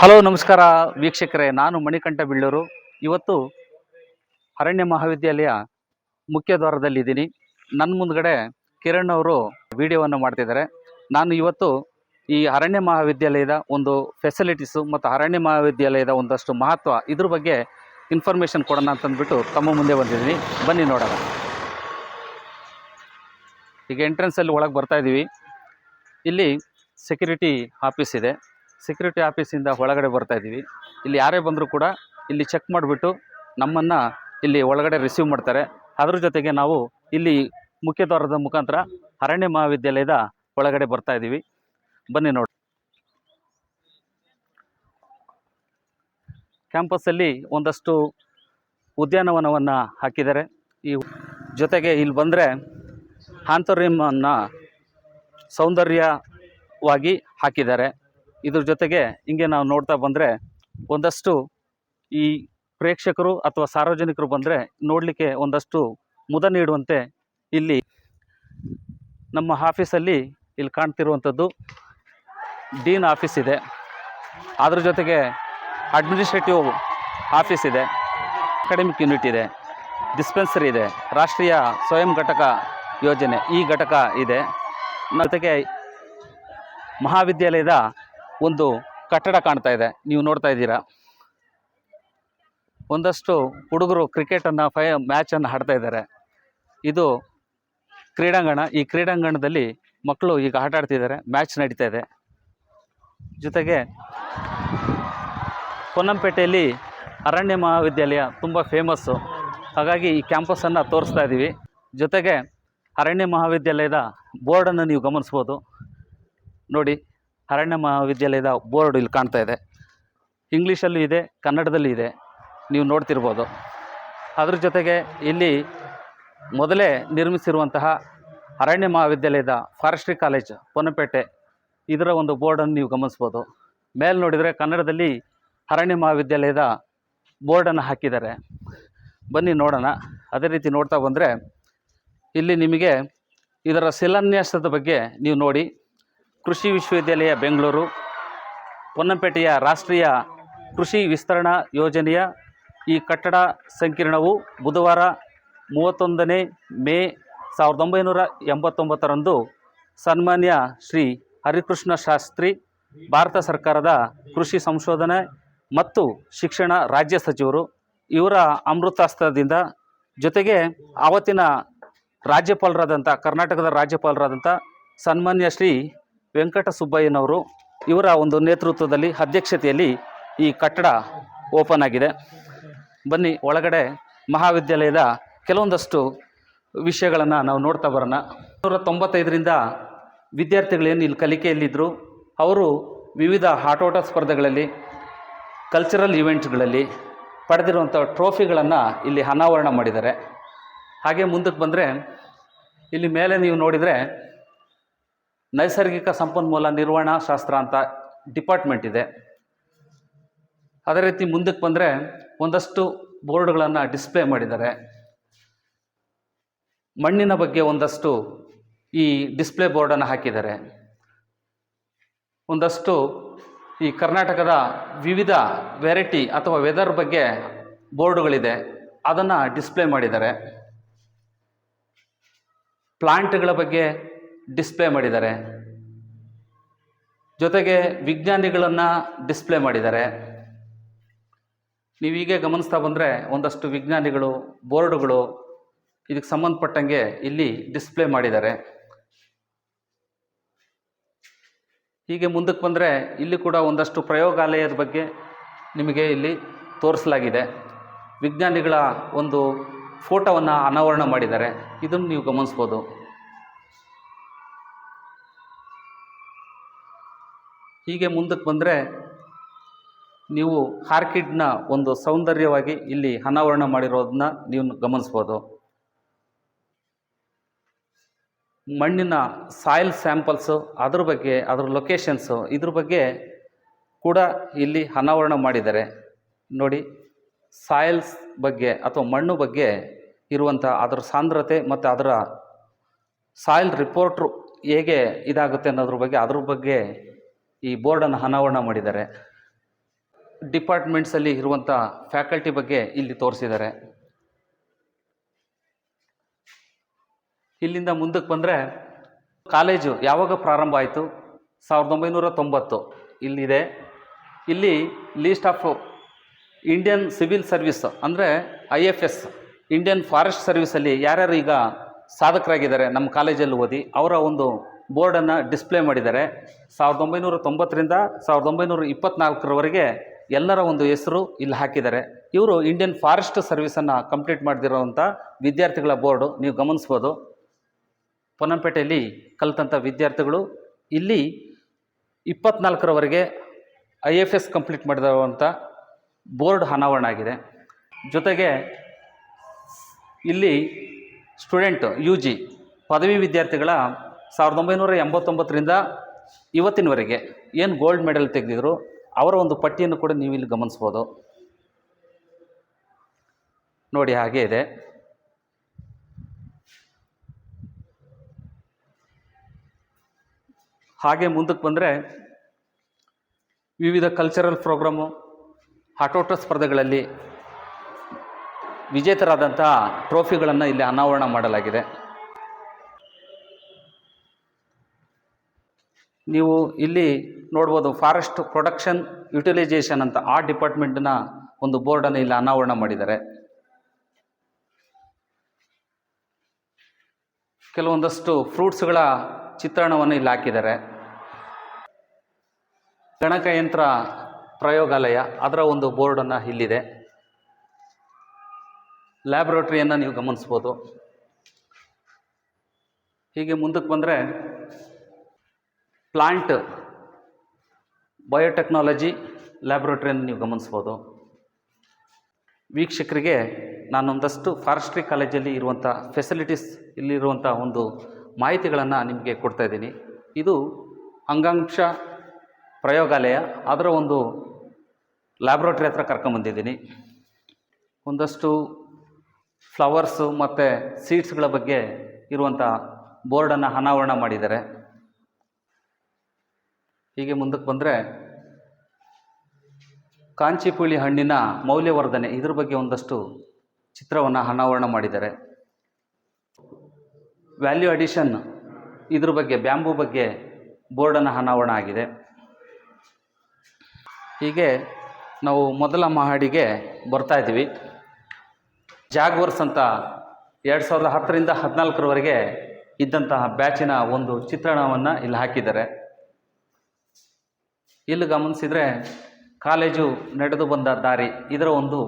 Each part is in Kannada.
ಹಲೋ, ನಮಸ್ಕಾರ ವೀಕ್ಷಕರೇ. ನಾನು ಮಣಿಕಂಠ ಬಿಳ್ಳೂರು. ಇವತ್ತು ಅರಣ್ಯ ಮಹಾವಿದ್ಯಾಲಯ ಮುಖ್ಯ ದ್ವಾರದಲ್ಲಿದ್ದೀನಿ ನನ್ನ ಮುಂದ್ಗಡೆ ಕಿರಣ್ ಅವರು ವಿಡಿಯೋವನ್ನು ಮಾಡ್ತಿದ್ದಾರೆ. ನಾನು ಇವತ್ತು ಈ ಅರಣ್ಯ ಮಹಾವಿದ್ಯಾಲಯದ ಒಂದು ಫೆಸಿಲಿಟೀಸು ಮತ್ತು ಅರಣ್ಯ ಮಹಾವಿದ್ಯಾಲಯದ ಒಂದಷ್ಟು ಮಹತ್ವ ಇದ್ರ ಬಗ್ಗೆ ಇನ್ಫಾರ್ಮೇಷನ್ ಕೊಡೋಣ ಅಂತಂದ್ಬಿಟ್ಟು ತಮ್ಮ ಮುಂದೆ ಬಂದಿದ್ದೀನಿ. ಬನ್ನಿ ನೋಡೋಣ. ಈಗ ಎಂಟ್ರೆನ್ಸಲ್ಲಿ ಒಳಗೆ ಬರ್ತಾ ಇದ್ದೀವಿ ಇಲ್ಲಿ ಸೆಕ್ಯೂರಿಟಿ ಆಫೀಸ್ ಇದೆ. ಸೆಕ್ಯೂರಿಟಿ ಆಫೀಸಿಂದ ಒಳಗಡೆ ಬರ್ತಾ ಇದ್ದೀವಿ. ಇಲ್ಲಿ ಯಾರೇ ಬಂದರೂ ಕೂಡ ಇಲ್ಲಿ ಚೆಕ್ ಮಾಡಿಬಿಟ್ಟು ನಮ್ಮನ್ನು ಇಲ್ಲಿ ಒಳಗಡೆ ರಿಸೀವ್ ಮಾಡ್ತಾರೆ. ಅದ್ರ ಜೊತೆಗೆ ನಾವು ಇಲ್ಲಿ ಮುಖ್ಯ ದ್ವಾರದ ಮುಖಾಂತರ ಅರಣ್ಯ ಮಹಾವಿದ್ಯಾಲಯದ ಒಳಗಡೆ ಬರ್ತಾ ಇದ್ದೀವಿ. ಬನ್ನಿ ನೋಡಿ ಕ್ಯಾಂಪಸ್ಸಲ್ಲಿ ಒಂದಷ್ಟು ಉದ್ಯಾನವನವನ್ನು ಹಾಕಿದ್ದಾರೆ. ಈ ಜೊತೆಗೆ ಇಲ್ಲಿ ಬಂದರೆ ಆಂತರ್ಯಮನ್ನು ಸೌಂದರ್ಯವಾಗಿ ಹಾಕಿದ್ದಾರೆ. ಇದ್ರ ಜೊತೆಗೆ ಹಿಂಗೆ ನಾವು ನೋಡ್ತಾ ಬಂದರೆ ಒಂದಷ್ಟು ಈ ಪ್ರೇಕ್ಷಕರು ಅಥವಾ ಸಾರ್ವಜನಿಕರು ಬಂದರೆ ನೋಡಲಿಕ್ಕೆ ಒಂದಷ್ಟು ಮುದ ನೀಡುವಂತೆ ಇಲ್ಲಿ ನಮ್ಮ ಆಫೀಸಲ್ಲಿ ಇಲ್ಲಿ ಕಾಣ್ತಿರುವಂಥದ್ದು ಡೀನ್ ಆಫೀಸ್ ಇದೆ. ಅದ್ರ ಜೊತೆಗೆ ಅಡ್ಮಿನಿಸ್ಟ್ರೇಟಿವ್ ಆಫೀಸ್ ಇದೆ. ಅಕಾಡೆಮಿಕ್ ಯೂನಿಟ್ ಇದೆ. ಡಿಸ್ಪೆನ್ಸರಿ ಇದೆ. ರಾಷ್ಟ್ರೀಯ ಸ್ವಯಂ ಘಟಕ ಯೋಜನೆ ಈ ಘಟಕ ಇದೆ. ಜೊತೆಗೆ ಮಹಾವಿದ್ಯಾಲಯದ ಒಂದು ಕಟ್ಟಡ ಕಾಣ್ತಾ ಇದೆ. ನೀವು ನೋಡ್ತಾ ಇದ್ದೀರಾ? ಒಂದಷ್ಟು ಹುಡುಗರು ಕ್ರಿಕೆಟನ್ನು ಫೈ ಮ್ಯಾಚನ್ನು ಆಡ್ತಾ ಇದ್ದಾರೆ. ಇದು ಕ್ರೀಡಾಂಗಣ. ಈ ಕ್ರೀಡಾಂಗಣದಲ್ಲಿ ಮಕ್ಕಳು ಈಗ ಆಟ ಆಡ್ತಿದ್ದಾರೆ. ಮ್ಯಾಚ್ ನಡೀತಾ ಇದೆ. ಜೊತೆಗೆ ಪೊನ್ನಂಪೇಟೆಯಲ್ಲಿ ಅರಣ್ಯ ಮಹಾವಿದ್ಯಾಲಯ ತುಂಬ ಫೇಮಸ್ಸು ಹಾಗಾಗಿ ಈ ಕ್ಯಾಂಪಸನ್ನು ತೋರಿಸ್ತಾ ಇದ್ದೀವಿ ಜೊತೆಗೆ ಅರಣ್ಯ ಮಹಾವಿದ್ಯಾಲಯದ ಬೋರ್ಡನ್ನು ನೀವು ಗಮನಿಸ್ಬೋದು. ನೋಡಿ ಅರಣ್ಯ ಮಹಾವಿದ್ಯಾಲಯದ ಬೋರ್ಡ್ ಇಲ್ಲಿ ಕಾಣ್ತಾ ಇದೆ. ಇಂಗ್ಲೀಷಲ್ಲೂ ಇದೆ, ಕನ್ನಡದಲ್ಲೂ ಇದೆ. ನೀವು ನೋಡ್ತಿರ್ಬೋದು. ಅದ್ರ ಜೊತೆಗೆ ಇಲ್ಲಿ ಮೊದಲೇ ನಿರ್ಮಿಸಿರುವಂತಹ ಅರಣ್ಯ ಮಹಾವಿದ್ಯಾಲಯದ ಫಾರೆಸ್ಟ್ರಿ ಕಾಲೇಜ್, ಪೊನ್ನಪೇಟೆ, ಇದರ ಒಂದು ಬೋರ್ಡನ್ನು ನೀವು ಗಮನಿಸ್ಬೋದು. ಮೇಲೆ ನೋಡಿದರೆ ಕನ್ನಡದಲ್ಲಿ ಅರಣ್ಯ ಮಹಾವಿದ್ಯಾಲಯದ ಬೋರ್ಡನ್ನು ಹಾಕಿದ್ದಾರೆ. ಬನ್ನಿ ನೋಡೋಣ. ಅದೇ ರೀತಿ ನೋಡ್ತಾ ಬಂದರೆ ಇಲ್ಲಿ ನಿಮಗೆ ಇದರ ಶಿಲಾನ್ಯಾಸದ ಬಗ್ಗೆ ನೀವು ನೋಡಿ. ಕೃಷಿ ವಿಶ್ವವಿದ್ಯಾಲಯ ಬೆಂಗಳೂರು, ಪೊನ್ನಂಪೇಟೆಯ ರಾಷ್ಟ್ರೀಯ ಕೃಷಿ ವಿಸ್ತರಣಾ ಯೋಜನೆಯ ಈ ಕಟ್ಟಡ ಸಂಕೀರ್ಣವು ಬುಧವಾರ ಮೂವತ್ತೊಂದನೇ ಮೇ ಸಾವಿರದ ಒಂಬೈನೂರ ಎಂಬತ್ತೊಂಬತ್ತರಂದು ಸನ್ಮಾನ್ಯ ಶ್ರೀ ಹರಿಕೃಷ್ಣ ಶಾಸ್ತ್ರಿ, ಭಾರತ ಸರ್ಕಾರದ ಕೃಷಿ ಸಂಶೋಧನೆ ಮತ್ತು ಶಿಕ್ಷಣ ರಾಜ್ಯ ಸಚಿವರು, ಇವರ ಅಮೃತಾಸ್ತ್ರದಿಂದ ಜೊತೆಗೆ ಆವತ್ತಿನ ರಾಜ್ಯಪಾಲರಾದಂಥ, ಕರ್ನಾಟಕದ ರಾಜ್ಯಪಾಲರಾದಂಥ ಸನ್ಮಾನ್ಯ ಶ್ರೀ ವೆಂಕಟ ಸುಬ್ಬಯ್ಯನವರು ಇವರ ಒಂದು ನೇತೃತ್ವದಲ್ಲಿ ಅಧ್ಯಕ್ಷತೆಯಲ್ಲಿ ಈ ಕಟ್ಟಡ ಓಪನ್ ಆಗಿದೆ. ಬನ್ನಿ, ಒಳಗಡೆ ಮಹಾವಿದ್ಯಾಲಯದ ಕೆಲವೊಂದಷ್ಟು ವಿಷಯಗಳನ್ನು ನಾವು ನೋಡ್ತಾ ಬರೋಣ. ನೂರ ತೊಂಬತ್ತೈದರಿಂದ ವಿದ್ಯಾರ್ಥಿಗಳೇನು ಇಲ್ಲಿ ಕಲಿಕೆಯಲ್ಲಿದ್ದರು ಅವರು ವಿವಿಧ ಆಟೋಟ ಸ್ಪರ್ಧೆಗಳಲ್ಲಿ ಕಲ್ಚರಲ್ ಇವೆಂಟ್ಗಳಲ್ಲಿ ಪಡೆದಿರುವಂಥ ಟ್ರೋಫಿಗಳನ್ನು ಇಲ್ಲಿ ಅನಾವರಣ ಮಾಡಿದ್ದಾರೆ. ಹಾಗೆ ಮುಂದಕ್ಕೆ ಬಂದರೆ, ಇಲ್ಲಿ ಮೇಲೆ ನೀವು ನೋಡಿದರೆ ನೈಸರ್ಗಿಕ ಸಂಪನ್ಮೂಲ ನಿರ್ವಹಣಾ ಶಾಸ್ತ್ರ ಅಂತ ಡಿಪಾರ್ಟ್ಮೆಂಟ್ ಇದೆ. ಅದೇ ರೀತಿ ಮುಂದಕ್ಕೆ ಬಂದರೆ ಒಂದಷ್ಟು ಬೋರ್ಡ್ಗಳನ್ನು ಡಿಸ್ಪ್ಲೇ ಮಾಡಿದ್ದಾರೆ. ಮಣ್ಣಿನ ಬಗ್ಗೆ ಒಂದಷ್ಟು ಈ ಡಿಸ್ಪ್ಲೇ ಬೋರ್ಡನ್ನು ಹಾಕಿದ್ದಾರೆ. ಒಂದಷ್ಟು ಈ ಕರ್ನಾಟಕದ ವಿವಿಧ ವೆರೈಟಿ ಅಥವಾ ವೆದರ್ ಬಗ್ಗೆ ಬೋರ್ಡ್ಗಳಿದೆ. ಅದನ್ನು ಡಿಸ್ಪ್ಲೇ ಮಾಡಿದ್ದಾರೆ. ಪ್ಲಾಂಟ್ಗಳ ಬಗ್ಗೆ ಡಿಸ್ಪ್ಲೇ ಮಾಡಿದ್ದಾರೆ. ಜೊತೆಗೆ ವಿಜ್ಞಾನಿಗಳನ್ನು ಡಿಸ್ಪ್ಲೇ ಮಾಡಿದ್ದಾರೆ. ನೀವು ಹೀಗೆ ಗಮನಿಸ್ತಾ ಬಂದರೆ ಒಂದಷ್ಟು ವಿಜ್ಞಾನಿಗಳು, ಬೋರ್ಡುಗಳು ಇದಕ್ಕೆ ಸಂಬಂಧಪಟ್ಟಂಗೆ ಇಲ್ಲಿ ಡಿಸ್ಪ್ಲೇ ಮಾಡಿದ್ದಾರೆ. ಹೀಗೆ ಮುಂದಕ್ಕೆ ಬಂದರೆ ಇಲ್ಲಿ ಕೂಡ ಒಂದಷ್ಟು ಪ್ರಯೋಗಾಲಯದ ಬಗ್ಗೆ ನಿಮಗೆ ಇಲ್ಲಿ ತೋರಿಸಲಾಗಿದೆ. ವಿಜ್ಞಾನಿಗಳ ಒಂದು ಫೋಟೋವನ್ನು ಅನಾವರಣ ಮಾಡಿದ್ದಾರೆ. ಇದನ್ನು ನೀವು ಗಮನಿಸ್ಬೋದು. ಹೀಗೆ ಮುಂದಕ್ಕೆ ಬಂದರೆ ನೀವು ಹಾರ್ಕಿಡ್ನ ಒಂದು ಸೌಂದರ್ಯವಾಗಿ ಇಲ್ಲಿ ಅನಾವರಣ ಮಾಡಿರೋದನ್ನ ನೀವು ಗಮನಿಸ್ಬೋದು. ಮಣ್ಣಿನ ಸಾಯಿಲ್ ಸ್ಯಾಂಪಲ್ಸು ಅದ್ರ ಬಗ್ಗೆ, ಅದ್ರ ಲೊಕೇಶನ್ಸು ಇದ್ರ ಬಗ್ಗೆ ಕೂಡ ಇಲ್ಲಿ ಅನಾವರಣ ಮಾಡಿದ್ದಾರೆ. ನೋಡಿ ಸಾಯಿಲ್ಸ್ ಬಗ್ಗೆ ಅಥವಾ ಮಣ್ಣು ಬಗ್ಗೆ ಇರುವಂಥ ಅದರ ಸಾಂದ್ರತೆ ಮತ್ತು ಅದರ ಸಾಯಿಲ್ ರಿಪೋರ್ಟ್ರು ಹೇಗೆ ಇದಾಗುತ್ತೆ ಅನ್ನೋದ್ರ ಬಗ್ಗೆ, ಅದ್ರ ಬಗ್ಗೆ ಈ ಬೋರ್ಡನ್ನು ಅನಾವರಣ ಮಾಡಿದ್ದಾರೆ. ಡಿಪಾರ್ಟ್ಮೆಂಟ್ಸಲ್ಲಿ ಇರುವಂಥ ಫ್ಯಾಕಲ್ಟಿ ಬಗ್ಗೆ ಇಲ್ಲಿ ತೋರಿಸಿದ್ದಾರೆ. ಇಲ್ಲಿಂದ ಮುಂದಕ್ಕೆ ಬಂದರೆ ಕಾಲೇಜು ಯಾವಾಗ ಪ್ರಾರಂಭ ಆಯಿತು? ಸಾವಿರದ ಒಂಬೈನೂರ ತೊಂಬತ್ತು. ಇಲ್ಲಿದೆ. ಇಲ್ಲಿ list of Indian civil service ಅಂದರೆ I F S Indian forest ಸರ್ವಿಸಲ್ಲಿ ಯಾರ್ಯಾರು ಈಗ ಸಾಧಕರಾಗಿದ್ದಾರೆ ನಮ್ಮ ಕಾಲೇಜಲ್ಲಿ ಓದಿ, ಅವರ ಒಂದು ಬೋರ್ಡನ್ನು ಡಿಸ್ಪ್ಲೇ ಮಾಡಿದ್ದಾರೆ. ಸಾವಿರದ ಒಂಬೈನೂರ ತೊಂಬತ್ತರಿಂದ ಸಾವಿರದ ಒಂಬೈನೂರ ಇಪ್ಪತ್ತ್ನಾಲ್ಕರವರೆಗೆ ಎಲ್ಲರ ಒಂದು ಹೆಸರು ಇಲ್ಲಿ ಹಾಕಿದ್ದಾರೆ. ಇವರು ಇಂಡಿಯನ್ ಫಾರೆಸ್ಟ್ ಸರ್ವಿಸನ್ನು ಕಂಪ್ಲೀಟ್ ಮಾಡದಿರೋವಂಥ ವಿದ್ಯಾರ್ಥಿಗಳ ಬೋರ್ಡು, ನೀವು ಗಮನಿಸ್ಬೋದು. ಪೊನ್ನಂಪೇಟೆಯಲ್ಲಿ ಕಲಿತಂಥ ವಿದ್ಯಾರ್ಥಿಗಳು ಇಲ್ಲಿ ಇಪ್ಪತ್ನಾಲ್ಕರವರೆಗೆ ಐ ಎಫ್ ಎಸ್ ಕಂಪ್ಲೀಟ್ ಮಾಡಿದಂಥ ಬೋರ್ಡ್ ಅನಾವರಣ ಆಗಿದೆ. ಜೊತೆಗೆ ಇಲ್ಲಿ ಸ್ಟೂಡೆಂಟ್, ಯು ಜಿ ಪದವಿ ವಿದ್ಯಾರ್ಥಿಗಳ ಸಾವಿರದ ಒಂಬೈನೂರ ಎಂಬತ್ತೊಂಬತ್ತರಿಂದ ಇವತ್ತಿನವರೆಗೆ ಏನು ಗೋಲ್ಡ್ ಮೆಡಲ್ ತೆಗೆದಿದ್ರು, ಅವರ ಒಂದು ಪಟ್ಟಿಯನ್ನು ಕೂಡ ನೀವು ಇಲ್ಲಿ ಗಮನಿಸ್ಬೋದು. ನೋಡಿ ಹಾಗೆ ಇದೆ. ಹಾಗೆ ಮುಂದಕ್ಕೆ ಬಂದರೆ ವಿವಿಧ ಕಲ್ಚರಲ್ ಪ್ರೋಗ್ರಾಮು ಆಟೋಟ ಸ್ಪರ್ಧೆಗಳಲ್ಲಿ ವಿಜೇತರಾದಂಥ ಟ್ರೋಫಿಗಳನ್ನು ಇಲ್ಲಿ ಅನಾವರಣ ಮಾಡಲಾಗಿದೆ. ನೀವು ಇಲ್ಲಿ ನೋಡ್ಬೋದು ಫಾರೆಸ್ಟ್ ಪ್ರೊಡಕ್ಷನ್ ಯುಟಿಲೈಜೇಷನ್ ಅಂತ ಆ ಡಿಪಾರ್ಟ್ಮೆಂಟ್ನ ಒಂದು ಬೋರ್ಡನ್ನು ಇಲ್ಲಿ ಅನಾವರಣ ಮಾಡಿದ್ದಾರೆ. ಕೆಲವೊಂದಷ್ಟು ಫ್ರೂಟ್ಸ್ಗಳ ಚಿತ್ರಣವನ್ನು ಇಲ್ಲಿ ಹಾಕಿದ್ದಾರೆ. ಗಣಕಯಂತ್ರ ಪ್ರಯೋಗಾಲಯ ಅದರ ಒಂದು ಬೋರ್ಡನ್ನು ಇಲ್ಲಿದೆ. ಲ್ಯಾಬ್ರೋಟ್ರಿಯನ್ನು ನೀವು ಗಮನಿಸ್ಬೋದು. ಹೀಗೆ ಮುಂದಕ್ಕೆ ಬಂದರೆ ಪ್ಲಾಂಟ್ ಬಯೋಟೆಕ್ನಾಲಜಿ ಲ್ಯಾಬ್ರೋಟ್ರಿಯನ್ನು ನೀವು ಗಮನಿಸ್ಬೋದು. ವೀಕ್ಷಕರಿಗೆ ನಾನೊಂದಷ್ಟು ಫಾರೆಸ್ಟ್ರಿ ಕಾಲೇಜಲ್ಲಿ ಇರುವಂಥ ಫೆಸಿಲಿಟೀಸ್ ಇಲ್ಲಿರುವಂಥ ಒಂದು ಮಾಹಿತಿಗಳನ್ನು ನಿಮಗೆ ಕೊಡ್ತಾ ಇದ್ದೀನಿ. ಇದು ಅಂಗಾಂಶ ಪ್ರಯೋಗಾಲಯ, ಅದರ ಒಂದು ಲ್ಯಾಬ್ರೋಟ್ರಿ ಹತ್ರ ಕರ್ಕೊಂಬಂದಿದ್ದೀನಿ. ಒಂದಷ್ಟು ಫ್ಲವರ್ಸು ಮತ್ತು ಸೀಡ್ಸ್ಗಳ ಬಗ್ಗೆ ಇರುವಂಥ ಬೋರ್ಡನ್ನು ಅನಾವರಣ ಮಾಡಿದ್ದಾರೆ. ಹೀಗೆ ಮುಂದಕ್ಕೆ ಬಂದರೆ ಕಾಂಚಿಪುಳಿ ಹಣ್ಣಿನ ಮೌಲ್ಯವರ್ಧನೆ, ಇದ್ರ ಬಗ್ಗೆ ಒಂದಷ್ಟು ಚಿತ್ರವನ್ನು ಅನಾವರಣ ಮಾಡಿದ್ದಾರೆ. ವ್ಯಾಲ್ಯೂ ಅಡಿಷನ್ ಇದ್ರ ಬಗ್ಗೆ, ಬ್ಯಾಂಬೂ ಬಗ್ಗೆ ಬೋರ್ಡನ್ನು ಅನಾವರಣ ಆಗಿದೆ. ಹೀಗೆ ನಾವು ಮೊದಲ ಮಹಡಿಗೆ ಬರ್ತಾ ಇದ್ದೀವಿ. ಜಾಗ್ವರ್ಸ್ ಅಂತ ಎರಡು ಸಾವಿರದ ಹತ್ತರಿಂದ ಹದಿನಾಲ್ಕರವರೆಗೆ ಇದ್ದಂತಹ ಬ್ಯಾಚಿನ ಒಂದು ಚಿತ್ರಣವನ್ನು ಇಲ್ಲಿ ಹಾಕಿದ್ದಾರೆ. ಇಲ್ಲಿ ಗಮನಿಸಿದರೆ ಕಾಲೇಜು ನಡೆದು ಬಂದ ದಾರಿ, ಇದರ ಒಂದು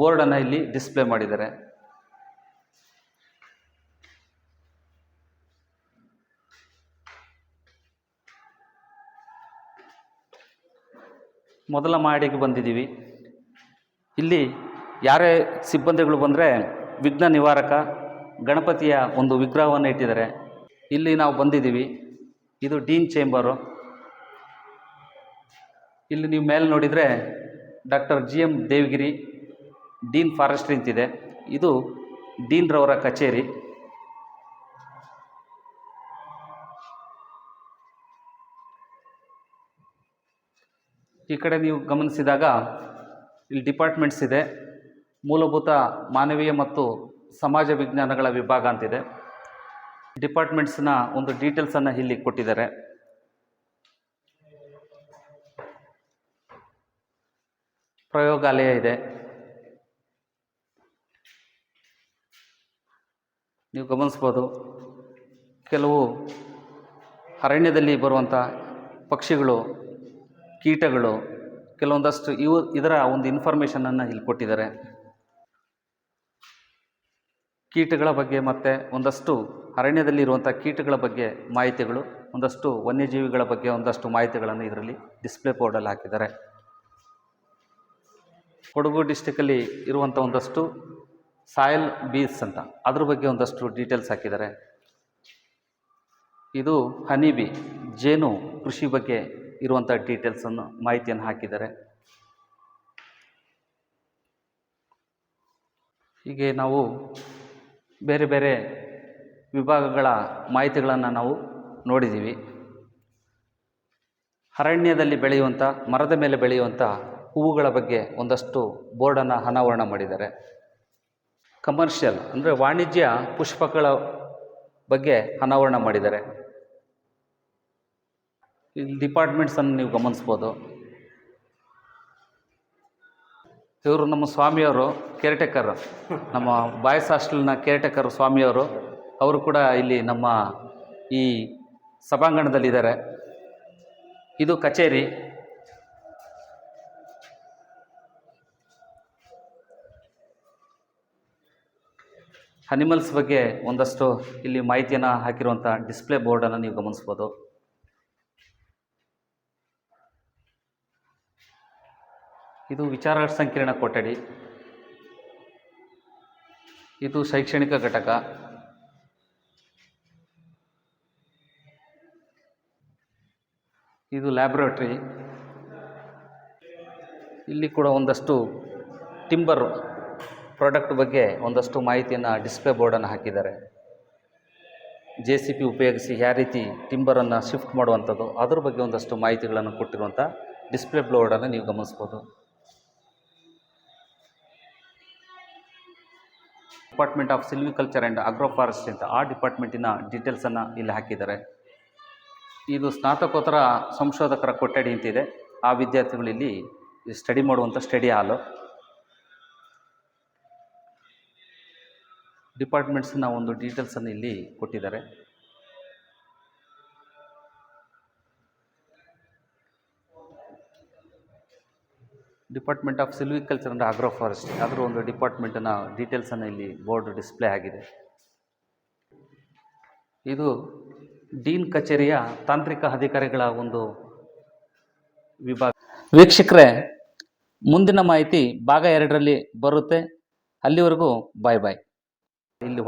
ಬೋರ್ಡನ್ನು ಇಲ್ಲಿ ಡಿಸ್ಪ್ಲೇ ಮಾಡಿದ್ದಾರೆ. ಮೊದಲ ಮಹಡಿಗೆ ಬಂದಿದ್ದೀವಿ. ಇಲ್ಲಿ ಯಾರೇ ಸಿಬ್ಬಂದಿಗಳು ಬಂದರೆ ವಿಘ್ನ ನಿವಾರಕ ಗಣಪತಿಯ ಒಂದು ವಿಗ್ರಹವನ್ನು ಇಟ್ಟಿದ್ದಾರೆ. ಇಲ್ಲಿ ನಾವು ಬಂದಿದ್ದೀವಿ. ಇದು ಡೀನ್ ಚೇಂಬರು. ಇಲ್ಲಿ ನೀವು ಮೇಲೆ ನೋಡಿದರೆ doctor G M Devagiri dean forestry ಅಂತಿದೆ. ಇದು ಡೀನ್ರವರ ಕಚೇರಿ. ಈ ಕಡೆ ನೀವು ಗಮನಿಸಿದಾಗ ಇಲ್ಲಿ ಡಿಪಾರ್ಟ್ಮೆಂಟ್ಸ್ ಇದೆ. ಮೂಲಭೂತ ಮಾನವೀಯ ಮತ್ತು ಸಮಾಜ ವಿಜ್ಞಾನಗಳ ವಿಭಾಗ ಅಂತಿದೆ. ಡಿಪಾರ್ಟ್ಮೆಂಟ್ಸ್ನ ಒಂದು ಡೀಟೇಲ್ಸನ್ನು ಇಲ್ಲಿ ಕೊಟ್ಟಿದ್ದಾರೆ. ಪ್ರಯೋಗಾಲಯ ಇದೆ. ನೀವು ಗಮನಿಸ್ಬೋದು ಕೆಲವು ಅರಣ್ಯದಲ್ಲಿ ಬರುವಂಥ ಪಕ್ಷಿಗಳು, ಕೀಟಗಳು, ಕೆಲವೊಂದಷ್ಟು ಇವು ಇದರ ಒಂದು ಇನ್ಫಾರ್ಮೇಷನನ್ನು ಇಲ್ಲಿ ಕೊಟ್ಟಿದ್ದಾರೆ. ಕೀಟಗಳ ಬಗ್ಗೆ ಮತ್ತು ಒಂದಷ್ಟು ಅರಣ್ಯದಲ್ಲಿ ಇರುವಂಥ ಕೀಟಗಳ ಬಗ್ಗೆ ಮಾಹಿತಿಗಳು, ಒಂದಷ್ಟು ವನ್ಯಜೀವಿಗಳ ಬಗ್ಗೆ ಒಂದಷ್ಟು ಮಾಹಿತಿಗಳನ್ನು ಇದರಲ್ಲಿ ಡಿಸ್ಪ್ಲೇ ಬೋರ್ಡಲ್ಲಿ ಹಾಕಿದ್ದಾರೆ. ಕೊಡಗು ಡಿಸ್ಟಿಕಲ್ಲಿ ಇರುವಂಥ ಒಂದಷ್ಟು ಸಾಯಲ್ ಬೀಸ್ ಅಂತ. ಅದ್ರ ಬಗ್ಗೆ ಒಂದಷ್ಟು ಡೀಟೇಲ್ಸ್ ಹಾಕಿದ್ದಾರೆ. ಇದು ಹನಿ ಬಿ ಜೇನು ಕೃಷಿ ಬಗ್ಗೆ ಇರುವಂಥ ಡೀಟೇಲ್ಸನ್ನು ಮಾಹಿತಿಯನ್ನು ಹಾಕಿದ್ದಾರೆ. ಹೀಗೆ ನಾವು ಬೇರೆ ಬೇರೆ ವಿಭಾಗಗಳ ಮಾಹಿತಿಗಳನ್ನು ನಾವು ನೋಡಿದ್ದೀವಿ. ಅರಣ್ಯದಲ್ಲಿ ಬೆಳೆಯುವಂಥ ಮರದ ಮೇಲೆ ಬೆಳೆಯುವಂಥ ಹೂವುಗಳ ಬಗ್ಗೆ ಒಂದಷ್ಟು ಬೋರ್ಡನ್ನು ಅನಾವರಣ ಮಾಡಿದ್ದಾರೆ. ಕಮರ್ಷಿಯಲ್ ಅಂದರೆ ವಾಣಿಜ್ಯ ಪುಷ್ಪಗಳ ಬಗ್ಗೆ ಅನಾವರಣ ಮಾಡಿದ್ದಾರೆ. ಇಲ್ಲಿ ಡಿಪಾರ್ಟ್ಮೆಂಟ್ಸನ್ನು ನೀವು ಗಮನಿಸ್ಬೋದು. ಇವರು ನಮ್ಮ ಸ್ವಾಮಿಯವರು ಕೇರ್ಟೇಕರ್ ನಮ್ಮ ಬಾಯ್ಸ್ ಹಾಸ್ಟೆಲ್ನ ಕೇರ್ಟೇಕರ್ ಸ್ವಾಮಿಯವರು, ಅವರು ಕೂಡ ಇಲ್ಲಿ ನಮ್ಮ ಈ ಸಭಾಂಗಣದಲ್ಲಿದ್ದಾರೆ. ಇದು ಕಚೇರಿ. ಅನಿಮಲ್ಸ್ ಬಗ್ಗೆ ಒಂದಷ್ಟು ಇಲ್ಲಿ ಮಾಹಿತಿಯನ್ನು ಹಾಕಿರುವಂಥ ಡಿಸ್ಪ್ಲೇ ಬೋರ್ಡನ್ನು ನೀವು ಗಮನಿಸ್ಬೋದು. ಇದು ವಿಚಾರ ಸಂಕಿರಣ ಕೊಠಡಿ. ಇದು ಶೈಕ್ಷಣಿಕ ಘಟಕ. ಇದು ಲ್ಯಾಬ್ರೇಟ್ರಿ ಇಲ್ಲಿ ಕೂಡ ಒಂದಷ್ಟು ಟಿಂಬರ್ ಪ್ರಾಡಕ್ಟ್ ಬಗ್ಗೆ ಒಂದಷ್ಟು ಮಾಹಿತಿಯನ್ನು ಡಿಸ್ಪ್ಲೇ ಬೋರ್ಡನ್ನು ಹಾಕಿದ್ದಾರೆ. ಜೆ ಸಿ ಪಿ ಉಪಯೋಗಿಸಿ ಯಾವ ರೀತಿ ಟಿಂಬರನ್ನು ಶಿಫ್ಟ್ ಮಾಡುವಂಥದ್ದು, ಅದ್ರ ಬಗ್ಗೆ ಒಂದಷ್ಟು ಮಾಹಿತಿಗಳನ್ನು ಕೊಟ್ಟಿರುವಂಥ ಡಿಸ್ಪ್ಲೇ ಬೋರ್ಡನ್ನು ನೀವು ಗಮನಿಸ್ಬೋದು. Department of silviculture and agro forestry ಅಂತ ಆ ಡಿಪಾರ್ಟ್ಮೆಂಟಿನ ಡೀಟೇಲ್ಸನ್ನು ಇಲ್ಲಿ ಹಾಕಿದ್ದಾರೆ. ಇದು ಸ್ನಾತಕೋತ್ತರ ಸಂಶೋಧಕರ ಕೊಠಡಿ ಅಂತಿದೆ. ಆ ವಿದ್ಯಾರ್ಥಿಗಳು ಇಲ್ಲಿ ಸ್ಟಡಿ ಮಾಡುವಂಥ ಸ್ಟಡಿ ಹಾಲು ಡಿಪಾರ್ಟ್ಮೆಂಟ್ಸ್ನ ಒಂದು ಡೀಟೇಲ್ಸನ್ನು ಇಲ್ಲಿ ಕೊಟ್ಟಿದ್ದಾರೆ. Department of silviculture and agro forest ಅದರ ಒಂದು ಡಿಪಾರ್ಟ್ಮೆಂಟಿನ ಡೀಟೇಲ್ಸನ್ನು ಇಲ್ಲಿ ಬೋರ್ಡ್ ಡಿಸ್ಪ್ಲೇ ಆಗಿದೆ. ಇದು ಡೀನ್ ಕಚೇರಿಯ ತಾಂತ್ರಿಕ ಅಧಿಕಾರಿಗಳ ಒಂದು ವಿಭಾಗ. ವೀಕ್ಷಕರೇ, ಮುಂದಿನ ಮಾಹಿತಿ ಭಾಗ ಎರಡರಲ್ಲಿ ಬರುತ್ತೆ. ಅಲ್ಲಿವರೆಗೂ ಬಾಯ್ ಬಾಯ್ ಇಲ್ಲಿ